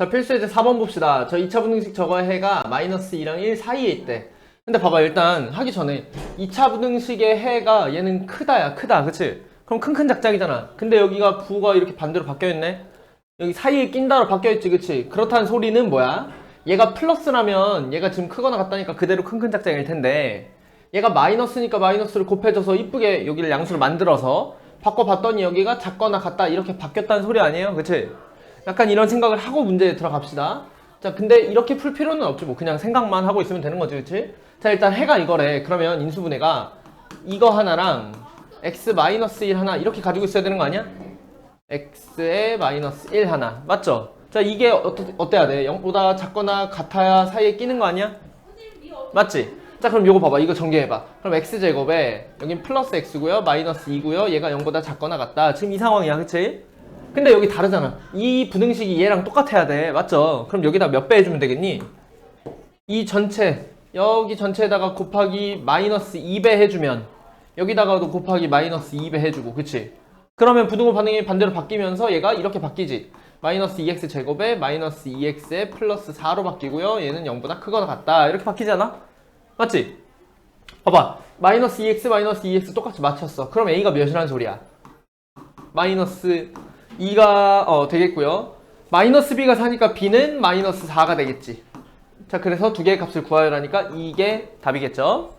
자, 필수 이제 4번 봅시다. 저 2차 분등식 저거 해가 마이너스 2랑 1 사이에 있대. 근데 봐봐, 일단 하기 전에 2차 분등식의 해가 얘는 크다야, 크다. 그치? 그럼 큰큰 작작이잖아. 근데 여기가 부가 이렇게 반대로 바뀌어있네? 여기 사이에 낀다로 바뀌어있지, 그치? 그렇다는 소리는 뭐야? 얘가 플러스라면 얘가 지금 크거나 같다니까 그대로 큰큰 작작일 텐데 얘가 마이너스니까 마이너스를 곱해줘서 이쁘게 여기를 양수를 만들어서 바꿔봤더니 여기가 작거나 같다 이렇게 바뀌었다는 소리 아니에요? 그치? 약간 이런 생각을 하고 문제에 들어갑시다. 자, 근데 이렇게 풀 필요는 없지. 뭐 그냥 생각만 하고 있으면 되는 거지, 그치? 자, 일단 해가 이거래. 그러면 인수분해가 이거 하나랑 x 마이너스 1 하나 이렇게 가지고 있어야 되는 거 아니야? x에 마이너스 1 하나. 맞죠? 자, 이게 어떠, 어때야 돼? 0보다 작거나 같아야 사이에 끼는 거 아니야? 맞지? 자 그럼 요거 봐봐 이거 전개해봐 그럼 x제곱에 여긴 플러스 x고요 마이너스 2고요 얘가 0보다 작거나 같다 지금 이 상황이야 그치? 근데 여기 다르잖아 이 분응식이 얘랑 똑같아야 돼 맞죠? 그럼 여기다 몇 배 해주면 되겠니? 이 전체 여기 전체에다가 곱하기 마이너스 2배 해주면 여기다가도 곱하기 마이너스 2배 해주고 그치? 그러면 부등호 반응이 반대로 바뀌면서 얘가 이렇게 바뀌지 마이너스 2x 제곱에 마이너스 2x에 플러스 4로 바뀌고요 얘는 0보다 크거나 같다 이렇게 바뀌잖아? 맞지? 봐봐 마이너스 2x 마이너스 2x 똑같이 맞췄어 그럼 a가 몇이라는 소리야? 마이너스 2가 어 되겠고요. 마이너스 b가 4니까 b는 마이너스 4가 되겠지. 자 그래서 두 개의 값을 구하라니까 이게 답이겠죠